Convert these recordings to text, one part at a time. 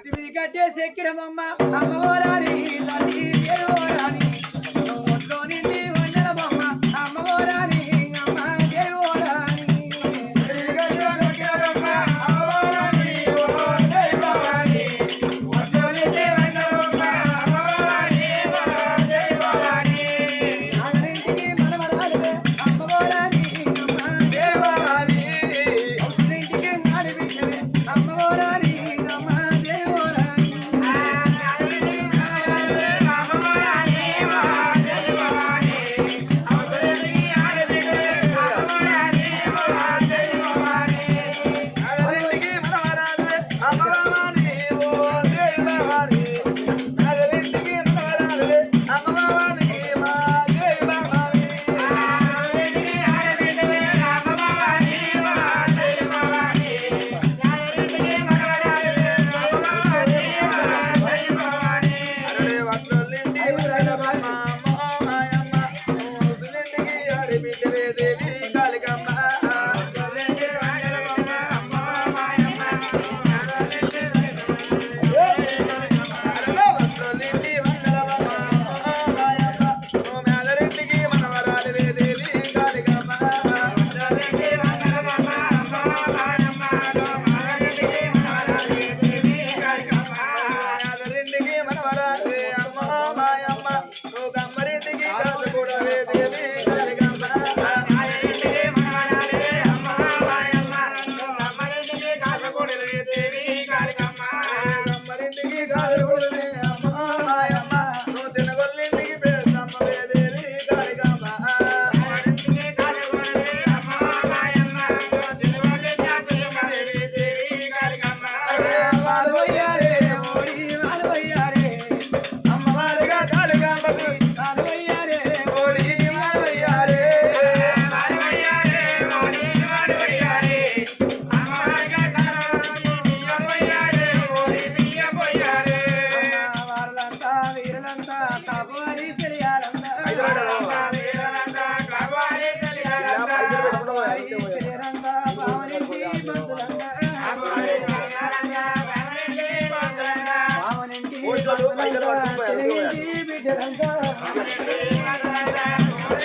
ఇంటి మీద కట్టేసి ఎక్కిరమమ్మ అమ్మవారాని తల్లి దేవోరాని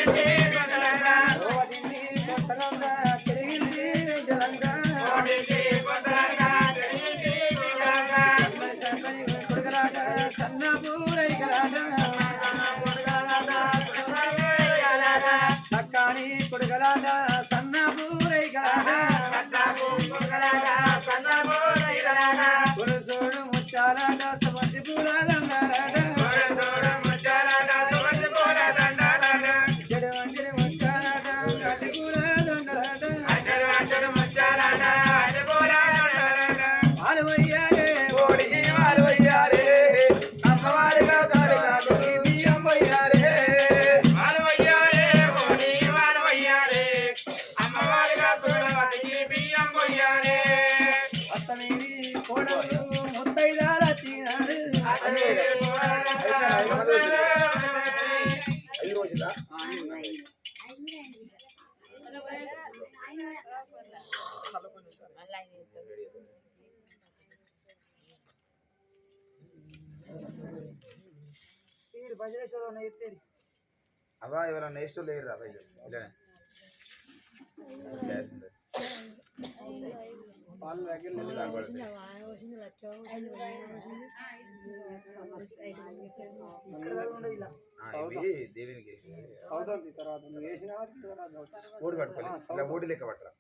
Yeah. అబ్బా ఎవరన్నా నెక్స్ట్ లేరు రా ఇలానే. దేవునికి ఓడి పట్టుకోవాలి. ఇట్లా ఓడి లెక్క పట్టరా.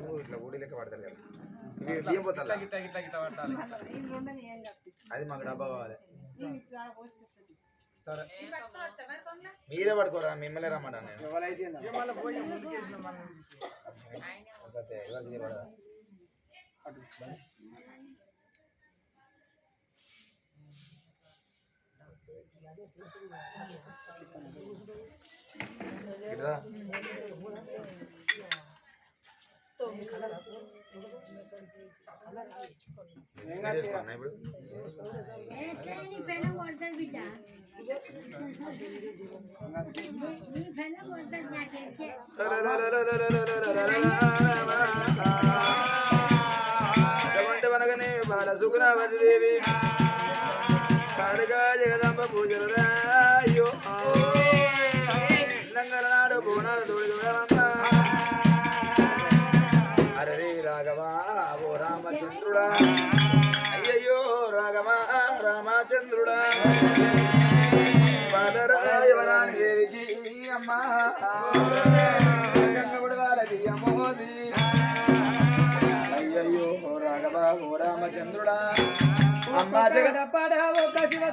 నువ్వు ఇట్లా ఓడి లెక్క పడతారు కదా. ఇవి బియ్యం పోతారా? అది మాకు డబ్బా కావాలి. మీరే పడుకోరా మిమ్మల్ని రమ్మన్నా నేను. అంతే, ఎటువంటి బాల సుగుణవతి దేవి కాడుగా జగదంబ పూజలు అయ్యయ్యో రాఘవా రామచంద్రుడా. బాలరాయవరాని దేవికి అమ్మా. గంగగుడి వాళ్ళకి అమ్మోది. అయ్యయ్యో రాఘవ ఓ రామచంద్రుడా. అమ్మా జగద పడ ఒక శివ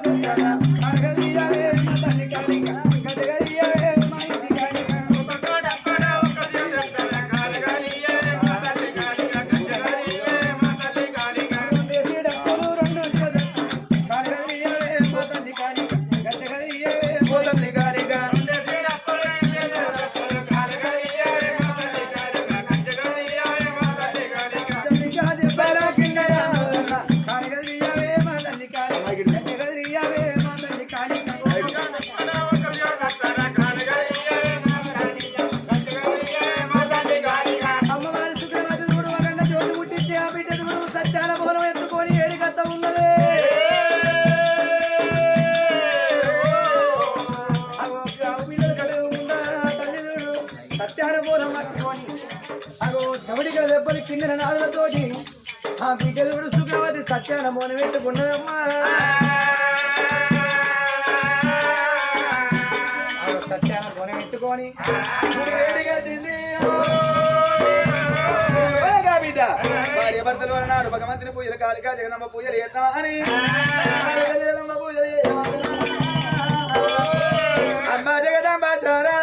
దెబ్బలు నాలుగతోటి ఆ బిడ్డలు చూడు సుఖవతి సత్యాన మూలం ఎత్తుకున్నదమ్మా అగో సత్యాల మూలం వేడిగా తింది బిడ్డ భార్య భర్తలు అన్నాడు భగవంతుని పూజలు కాళికా జగదమ్మ పూజలు చేద్దామా అని. జగదమ్మ పూజలు అమ్మ జగదమ్మ చారా.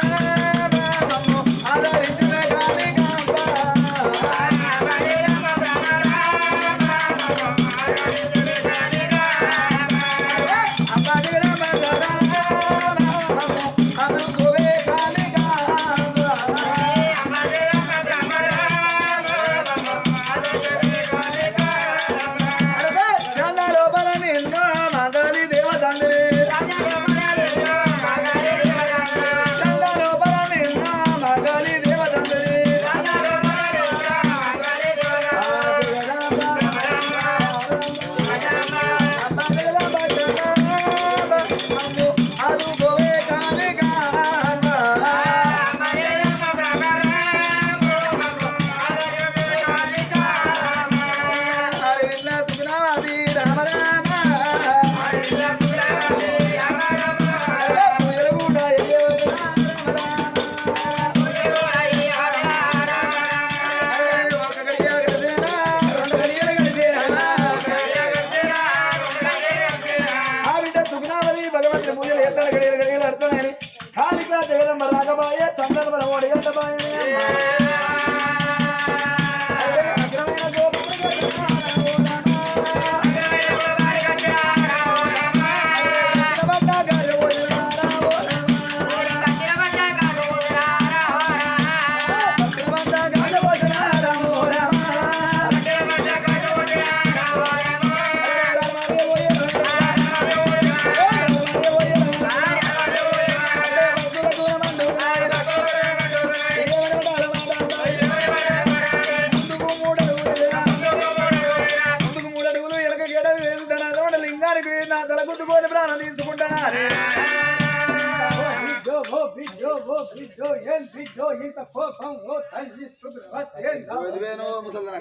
బిడ్డో ఏం బిడ్డో ఇంత కోపం ఓ తల్లి సుఖవతి ఏం కావాలి?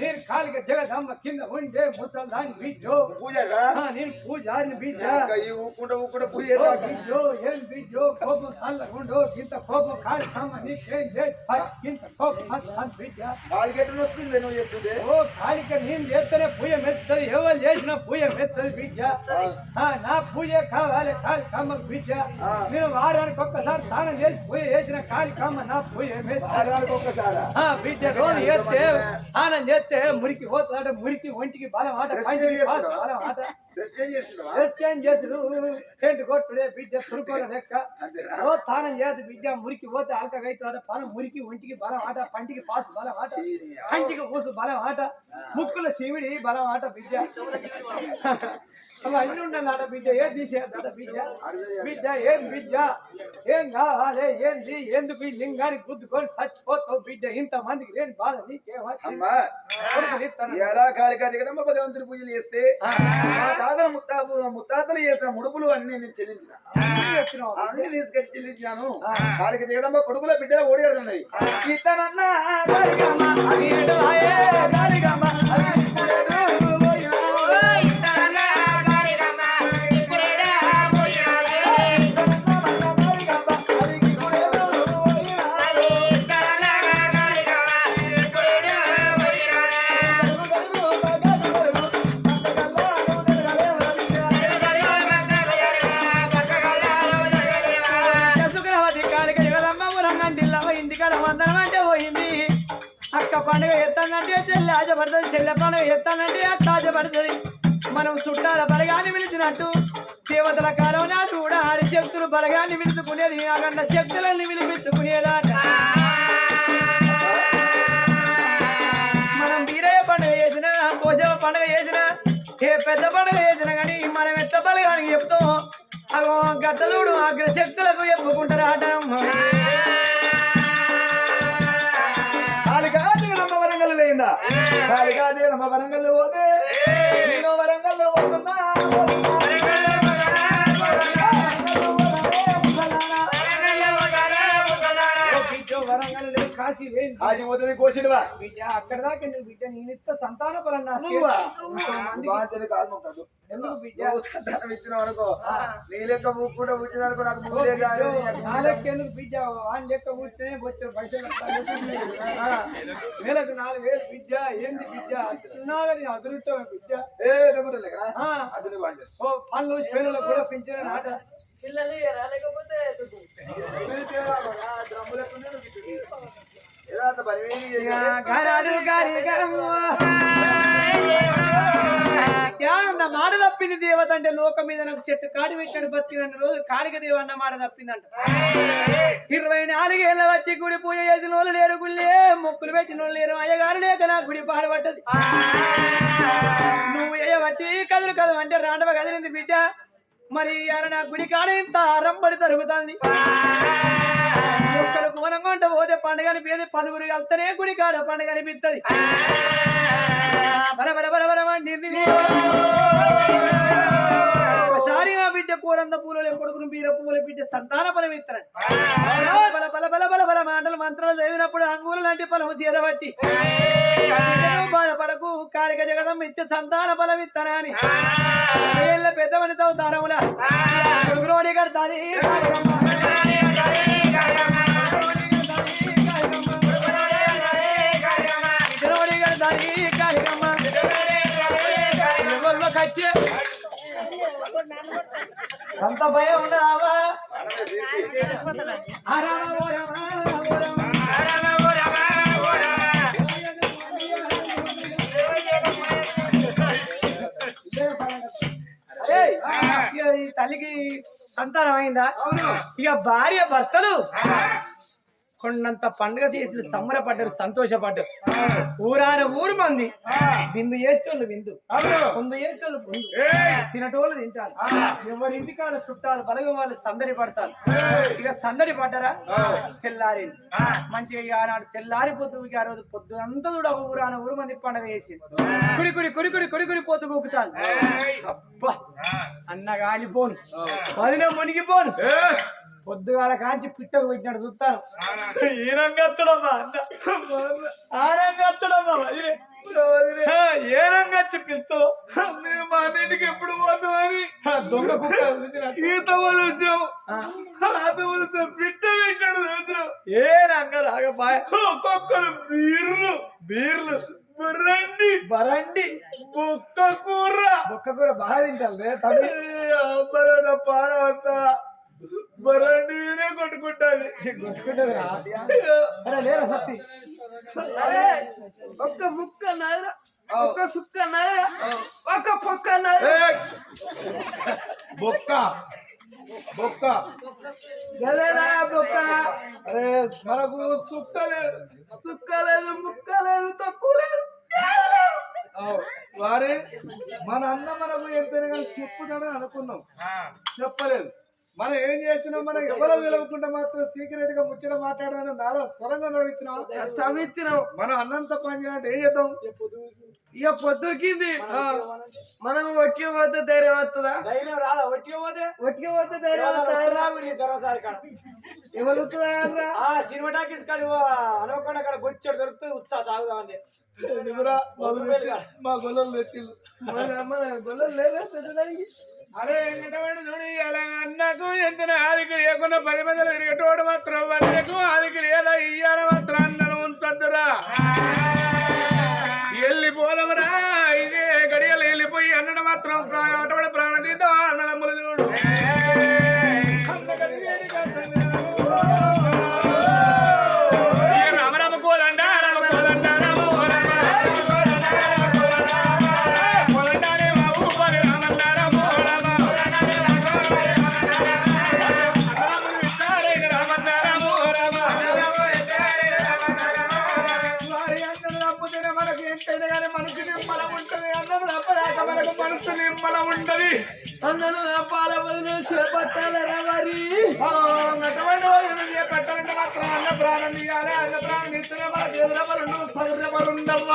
నేను కాలిక జగదమ్మ కింద ఉండే ముసల్దాని బిడ్డో పూజగా ఆ, నేను పూజారిని బిడ్డ ఈ ఊకుంట ఊకుంట పూజ ఓ చేద్దాం. బిడ్డో ఏం బిడ్డో కోపం చల్లగుండో ఇంత కోపం కాలికమ్మ నీకేం లేదు హై, ఇంత కోపం అంత బిడ్డ కాలికెట్టు వస్తుంది నువ్వు చేస్తుంటే ఓ కాలిక నేను చేస్తేనే పూజ మెత్తది ఎవరు చేసిన పూజ మెత్తది బిడ్డ ఆ, నా పూజ కావాలి కాలికమ్మ బిడ్డ ఆ. నేను వారానికి ఒక్కసారి స్నానం చేసి పూజ చేసిన కాలికమ్మ నా పూజ మెత్తది ఆడవాళ్ళకి ఒక్కసారా ఆ బిడ్డ రోజు చేస్తే స్నానం చేస్తే మురికి పోతాడు మురికి ఒంటికి బలం ఆట బలం ఆట చేసుడు టెంట్ కొట్టుడే బిడ్డ తురుకోల లెక్క. రోజు స్నానం చేయదు బిడ్డ మురికి పోతే అల్కగైతాడు పనం మురికి ఒంటికి బలం ఆట పంటికి పాసు బలం ఆట కంటికి పూసు బలం ఆట ముక్కుల శివుడి బలం ఆట బిడ్డ. బిడ్డ ఉండాలట బిడ్డ. ఏం తీసేయాలట బిడ్డ. బిడ్డ ఏం బిడ్డ? ఏం కావాలి? ఏంది? ఎందుకు ఈ లింగానికి గుద్దుకొని చచ్చిపోతావు బిడ్డ? ఇంత మందికి లేని బాధ ఎలా కాలికా జగదమ్మ భగవంతుని పూజలు చేస్తే? తాతల ముత్తాపు ముత్తాతలు చేసిన ముడుపులు అన్ని నేను చెల్లించిన. అన్ని తీసుకొచ్చి చెల్లించాను కాలిక జగదమ్మ కొడుకుల బిడ్డల ఓడియాడుతున్నాయి ఇతనన్నా ఏ పెద్ద పండుగ చేసిన కానీ మనం ఎట్ల బలగానికి చెప్తాం? అగో గట్టలుడు అగ్రశక్తులకు చెప్పుకుంటారు ఆట వరంగల్ జగదమ్మ వరంగల్ పోతే వరంగల్ పోతున్నా కాశీ పోతుంది కోసిడువా బిడ్డ అక్కడ దాకా ఎందుకు బిడ్డ? నేను ఇస్త సంతాన ఫలం నా నువ్వా? చేతికి. బాగా కాదు మొక్కదు ఎందుకు బిడ్డ? నువ్వు సంతానం ఇచ్చినావు అనుకో. నీ లెక్క ముక్కుంట పుట్టిందనుకో నాకు ముందే కాదు నా లెక్క ఎందుకు బిడ్డ? వాని లెక్క కూర్చొని వచ్చే పైసలు ఆ, వేలకు నాలుగు వేలు బిడ్డ. ఏంది బిడ్డ? అతున్నాగని అదృష్టం బిడ్డ. ఏ దగ్గర కదా ఆ, అది బాగా చేస్తా. ఓ పనులు పేర్లు కూడా పెంచిన నాట. యథార్థ పరివేణి నా మాట తప్పింది దేవత అంటే లోకం మీద నాకు చెట్టు కాడి పెట్టాడు బతికిన రోజు కాళిక దేవ అన్న మాట తప్పిందంట. ఇరవై నాలుగేళ్ళ బట్టి గుడి పూజ చేసిన వాళ్ళు లేరు గుళ్ళే మొక్కులు పెట్టిన వాళ్ళు లేరు అయ్యగారు లేక నా గుడి పాడబడ్డది నువ్వు ఎయ్యబట్టి కదులు కదవు అంటే రాండవ కదిలింది బిడ్డ. మరి ఇవాళ నా గుడి కాడ ఇంత అరంబడి జరుగుతుంది ఒక్కరు కోనంగా ఉంటే పోతే పండుగ అనిపించదు పదుగురు వెళ్తేనే గుడి కాడ పండుగ అనిపిస్తుంది బర బర బర బర మండింది ఒకసారి ఆ బిడ్డ కూరంద పూల కొడుకును బీర పూల బిడ్డ సంతాన ఫలం ఇస్తారండి బల బల బల బల బల మాటలు మంత్రాలు చదివినప్పుడు అంగూరు లాంటి ఫలము చేరబట్టి బాధపడకు కారిక జగదం ఇచ్చే సంతాన ఫలం ఇస్తానని ఏళ్ళ పెద్దవని తవ్వుతారములా కొడుకులోడి అంత భయం ఉండదావా తల్లికి సంతానం అయిందా? ఇక భార్య భర్తలు. కొండంత పండుగ చేసి సంబరపడ్డారు సంతోషపడ్డారు. ఊరాన ఊరు మంది. విందు చేసేటోళ్ళు విందు. ముందు చేసేటోళ్ళు ముందు తినటోళ్ళు తింటారు. ఎవరి ఇంటికాడ చుట్టాలు బలగ వాళ్ళు సందడి పడతారు. ఇక సందడి పడ్డారా? తెల్లారి మంచిగా ఆనాడు తెల్లారి పొద్దు ఇక ఆ రోజు పొద్దు అంతా కూడా ఒక ఊరాన ఊరు మంది పండుగ చేసి కుడి కుడి కుడి కుడి కుడి కుడి పోతు కూకుతాను. అబ్బా. అన్న గాలిపోను వదిన మునిగిపోను పొద్దుగాల కాంచి పిట్టకు పెట్టినట్టు చూస్తాను. ఏనంగత్తడమ్మా ఆనంగత్తడమ్మా వదిలే. ఏ రంగా పిలుతో? మేము మా అన్నింటికి ఎప్పుడు పోతామని దొంగ కుక్క ఈత వలుసాం ఆత వలుసాం పిట్ట పెట్టాడు చూసాం ఏ రంగ రాగపాయ ఒక్కొక్కరు బీర్లు. బీర్లు. బరండి. బరండి. బొక్క కూర. బొక్క కూర బాగా తింటారు తమ్మి అమ్మల పానం బరండి మీరే కొట్టుకుంటాను ఒక్క ముక్క నాయన ఒక్క సుక్క నాయన ఒక్క పొక్క నాయన బొక్క. బొక్క. బొక్క. అరే మనకు సుక్క లేదు. సుక్క లేదు ముక్క లేదు తక్కువ లేదు. వారి మన అన్న మనకు ఎంతైనా కానీ చెప్పుదని అనుకున్నాం. చెప్పలేదు. మనం ఏం చేసినాం మనం ఎవరో తెలవకుండా మాత్రం సీక్రెట్గా ముచ్చట మాట్లాడదని నాలో స్వరంగా నవ్వించినాం మనం అన్నంత పని చేయాలంటే ఏం చేద్దాం? ఇక పొద్దుకింది మనం ఒట్టికి పోతే ధైర్యం వస్తుందా? ధైర్యం రాదా? పోతే? ఒట్టికి పోతే ధైర్యం ఆ సినిమా టాకీస్ కాడ అనుకోకుండా అక్కడ బొచ్చడు దొరుకుతుంది. ఉత్సాహ తాగుదామని మా గొల్లలు తెచ్చిళ్ళు మన గొల్లలు లేదా అదే వెంకటవాడు చూడు అలా అన్నకు ఎంత ఆదికి లేకుండా పది మందిలో తిరిగేటోడు మాత్రం వాళ్ళకు ఆదికి లేదా ఇయ్యాల మాత్రం అన్నను ఉంచద్దురా. వెళ్ళిపోదమరా ఇదే గడియలు వెళ్ళిపోయి అన్నను మాత్రం అటువంటి ప్రాణం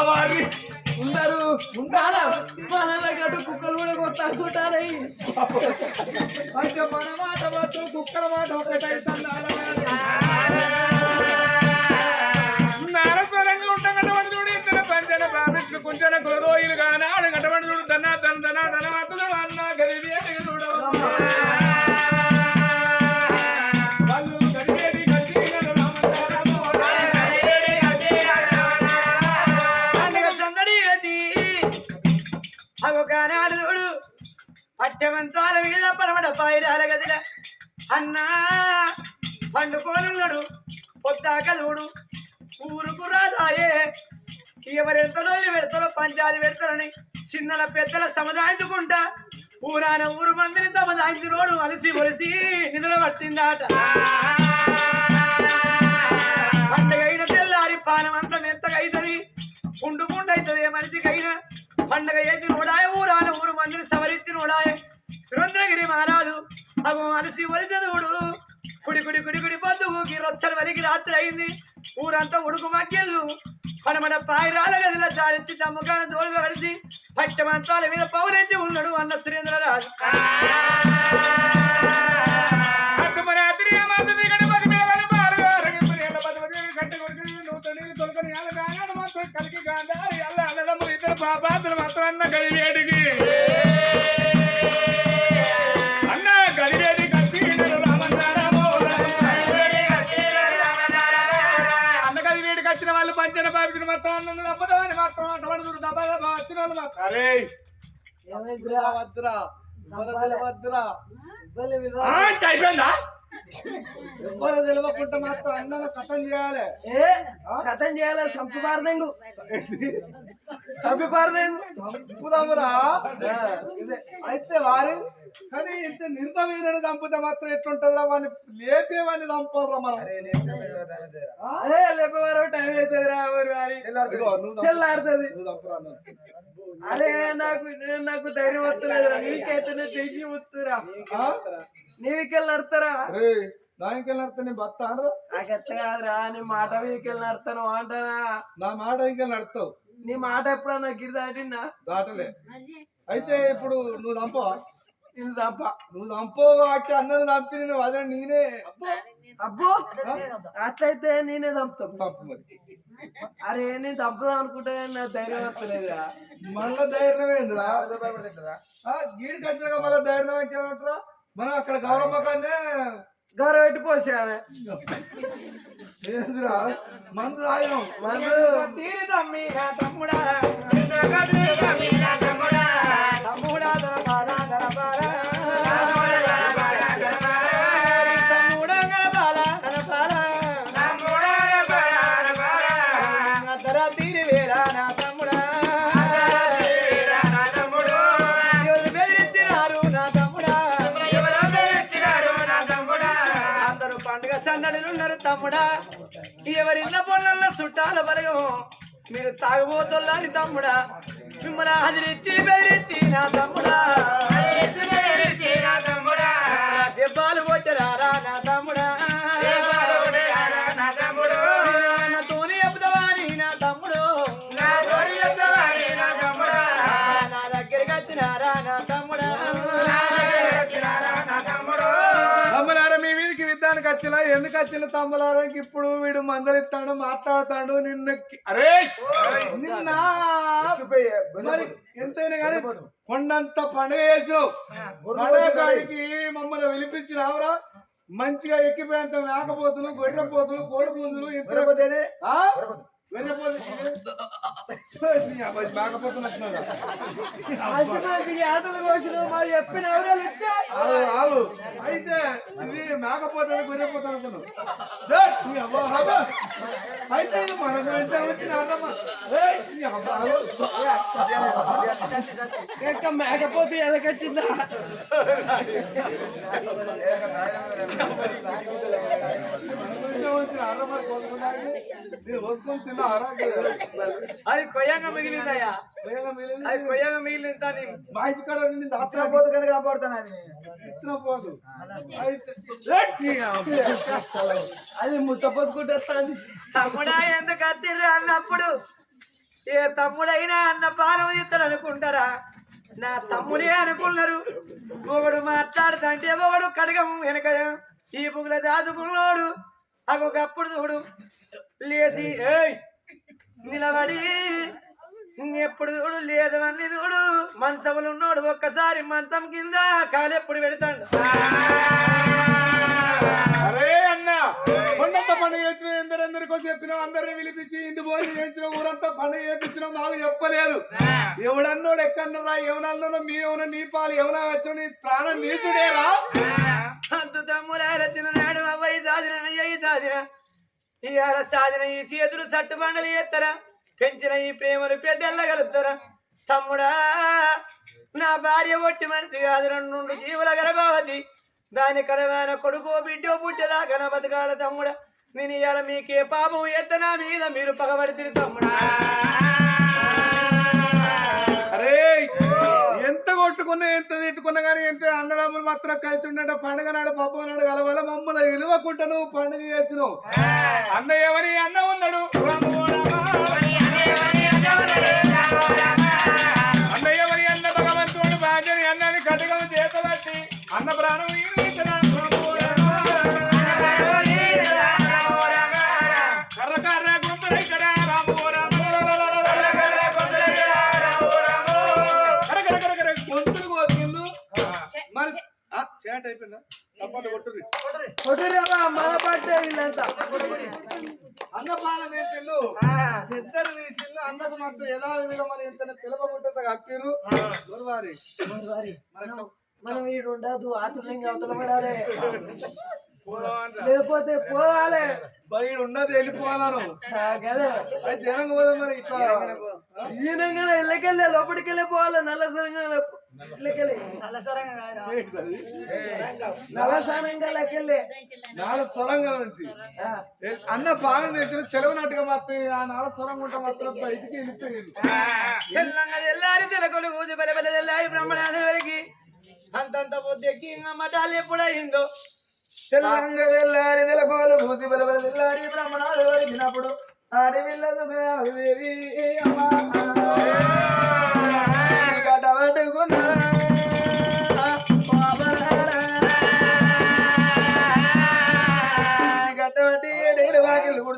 వారి ఉండరు ఉండాలా? మన దగ్గర కుక్కలు కూడా కొత్త అనుకుంటారై అయితే మన మాట మాత్రం కుక్కల మాట ఒకటైతే పరమడ అన్నా పండుకోనున్నాడు పొద్దాక చూడు ఊరుకు రాదాయే. ఎవరెడతారో పెడతారో పంచాలు పెడతారని చిన్నల పెద్దల సముదాయించుకుంటా. ఊరాన ఊరు మందిని రోడ్డు అలసి ఒలిసి నిద్ర పట్టిందాట పండగైన తెల్లారి పానం అంతా మెత్తగా అవుతుంది పుండు పుండు అవుతుంది మనిషికైనా. పండగ ఏది నోడాయ ఊరాన ఊరు మందిని సవరించి నోడాయే రుద్రగిరి మహారాజు అగు మనసి వలిచదువుడు కుడి కుడి కుడి కుడి పొద్దు ఊకి రొచ్చలు వలికి రాత్రి అయింది. ఊరంతా ఉడుకు మగ్గెళ్ళు. మనమన పాయిరాల గదిలో జాడించి తోలు దోలుగా పడిచి పట్టమంతాల మీద పౌరించి ఉన్నాడు అన్న సురేంద్రరాజు. మాత్రం కలిగి గాంధారి అల్ల అన్నదమ్ములు ఇద్దరు పాపాత్రులు మాత్రం అన్న గడివేడికి మాత్రం అన్న అబ్బదాని మాత్రం అటువంటి చూడు దబాగా వచ్చిన వాళ్ళు మాత్రం అరే వద్దురా వద్దురా ఆ, అయిపోయిందా? ఎవ్వరు తెలియకుండా మాత్రం కథం చేయాలి. ఏ? కథం చేయాలి? సంపు పారదెంగు. సంపి పారదెంగు. చంపుదామురా. అయితే వారి కానీ ఇంత నిర్దవీరుడు చంపితే మాత్రం ఎట్లుంటుందిరా? వాడిని లేపేవాడిని చంపాలరా మనం? అదే లేపవారు టైం అవుతుంది రా మరి వారి. తెల్లారుతుంది చంపురా. అరే నాకు నాకు ధైర్యం వస్తలేదు నీకైతేనే తెలిసి వస్తురా ఆ? నీకెళ్ళి నడతారా? రేయ్, దానికి వెళ్ళినడితే నీ భర్త అనరు? నాకు ఎట్లా కాదురా నీ మాట మీదకెళ్ళి నడతాను అంటానా? నా మాట ఇంకా నడుతావు నీ మాట ఎప్పుడన్నా గిరి దాటినా దాటలే. అయితే ఇప్పుడు నువ్వు చంపవా ఇది తప్ప నువ్వు చంపో అట్టి అన్నది చంపి నేను నేనే. అబ్బో అట్లయితే నేనే చంపు మరి. అరే నేను చంపుదాం అనుకుంటా నాకు ధైర్యం వస్తలేదురా. మళ్ళా ధైర్యం ఏందిరా ఆ, గీడికి వచ్చినాక మళ్ళా ధైర్యం ఏమంటారా? మనం అక్కడ గౌరమ్మ కన్నా గౌరవ పెట్టి పోసేయాలి ఏందిరా మందు తాగినాం మందు తీరి తమ్మి నా తమ్ముడా తమ్ముడా సందడిలు తమ్ముడా. ఎవరిన్న పొలంలో చుట్టాల బలగం మీరు తాగుబోతుల్లా తమ్ముడా. మిమ్మల్ని హాజరిచ్చి బెదిరించి నా తమ్ముడా. వచ్చిన ఎందుకు వచ్చిన తమ్ములారాకి ఇప్పుడు వీడు మందలిస్తాడు మాట్లాడతాడు నిన్ను అరే! నిన్న! మరి ఎంతైనా కానీ కొండంత పండుగ చేసావు పండుగ కాడికి మమ్మల్ని పిలిపించినావురా మంచిగా ఎక్కిపోయేంత మేకపోతులు గొర్రె పోతులు కోడి పుంజులు ఇద్దరు ఆటలు కోసిన మరి చెప్పిన ఎవరు ఇచ్చా ఆగు. అయితే ఇది మేకపోతే గొర్రెపోతే అనుకున్నావు. అయితే ఇది మన వచ్చిన మేకపోతే ఎదకొచ్చిందా అది కొయ్యంగా మిగిలిందయ్యా. అది కొయ్యంగా మిగిలింది దాన్ని మా ఇంటికాడ నిన్ను అసలు దాస్తా కనుక కాపాడుతాను అది ఇస్తున్న పోదు అది ముద్ద తమ్ముడా ఎందుకు వచ్చిర్రు అన్నప్పుడు? ఏ తమ్ముడైనా అన్న పానం ఇద్దరు అనుకుంటారా? నా తమ్ముడే అనుకున్నారు. ఒకడు మాట్లాడుతుంటే ఒకడు కడగము వెనక. ఈ బుగుల దాదుకున్నాడు. అగొకప్పుడు చూడు. లేచి ఏయ్ నిలబడి. ఎప్పుడు చూడు లేదు అని చూడు. మంచములు ఉన్నాడు. ఒక్కసారి మంచం కింద కాలెప్పుడు పెడతాడు. అరే అన్న కొండంత పండుగ చేసిన ఎందరెందరికో చెప్పినావు అందరిని పిలిపించి ఇంటి భోజనం చేయించిన ఊరంతా పండుగ చేయించిన మాకు చెప్పలేదు. ఎవడన్నోడు ఎక్కడన్నారా ఎవరన్నాడో మీ ఎవన నీ పాలు ఎవనా వచ్చి నీ ప్రాణం నీచుడేరా సంతు తమ్ములారచిన నాడు అవ్వయి సాధిన అయ్యి సాధిన. ఇవాళ సాధిన ఈ చేతులు సట్టు బండలు ఎత్తరా? పెంచిన ఈ ప్రేమను పెద్దెళ్ళగలుగుతారా తమ్ముడా నా భార్య ఒట్టి మనిషి కాదు రెండు జీవుల గర్భావతి. దాని కడవైన కొడుకో బిడ్డో పుట్టేదాకా నా బతకాల తమ్ముడా. నేను ఇవాళ మీకే పాపం ఎత్తనా మీద మీరు పగబడితే తమ్ముడా. అరే! కొట్టుకున్నా ఎంత తిట్టుకున్నా కానీ ఎంత అన్నదమ్ములు మాత్రం కలిసి ఉండట పండుగ నాడు పప్పు నాడు కలవాల. మమ్మల్ని విలువకుంటా నువ్వు పండుగ చేసినావు. అన్న ఎవరి అన్న ఉన్నాడు? అన్న ఎవరి అన్న భగవంతుడు? బాధ్యని అన్నని కటకం చేతబట్టి అన్న ప్రాణం కొట్టురేమా మన పట్టే వీళ్ళంతా. అన్న పాలన వేసిండు ఇద్దరు తీసిండు అన్నకు మాత్రం ఎలా విధంగా మరి ఎంత తెలపకుంటుందో కప్పిరు గురువారి. మనం ఈడు ఉండదు ఆతులంగా అవతల పడాలి. లేకపోతే పోవాలి. బయట ఉన్నది వెళ్ళిపోవాలను అయితే పోదాం మరి ఇట్లా. ఈయనంగానే ఇళ్ళకెళ్ళి లోపలికి వెళ్ళి పోవాలి. నల్ల సరంగా సరంగా నాలుగు నుంచి. అన్న బాగా నేర్చిన చెలవనట్టుగా మాత్రం ఆ నాలుగు స్వరంగా ఉంటే మాత్రం బయటికి వెళ్ళిపోయింది తెలకొలు బల బల బ్రహ్మణాది వరకు అంతంత ఇంకా మఠాలు ఎప్పుడయిందో. తెల్లంగా తెల్లారి తెలగోలు భూతి బలబల తెల్లారి బ్రహ్మణాలు వచ్చినప్పుడు ఆడవిల్లదు దేవి అమ్మా.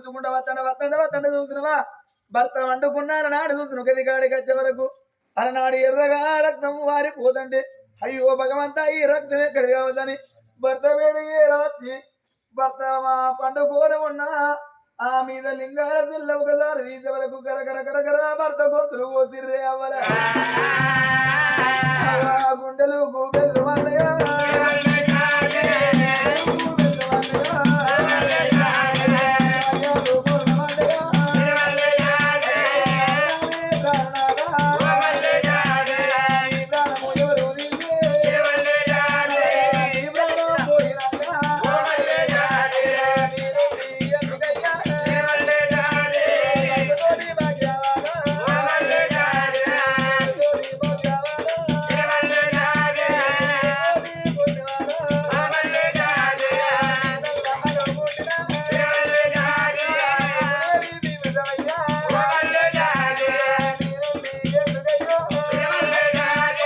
వాకిళ్ళు కుడుచుకుంటా వత్తండ వత్తండ చూసినవా భర్త వండుకున్నాను నాడు చూసిన గది కాడికి వచ్చే వరకు అలనాడు ఎర్రగా రక్తం వారిపోతుంటే అయ్యో భగవంతా ఈ రక్తం ఎక్కడ కావద్దని భర్త వేడి వచ్చి భర్త మా పండుకోని ఉన్నా ఆ మీద లింగాల తెల్ల ఒకసారి తీసే వరకు కర కర కర కర భర్త గొంతులు కోసిర్రే అవ్వలే.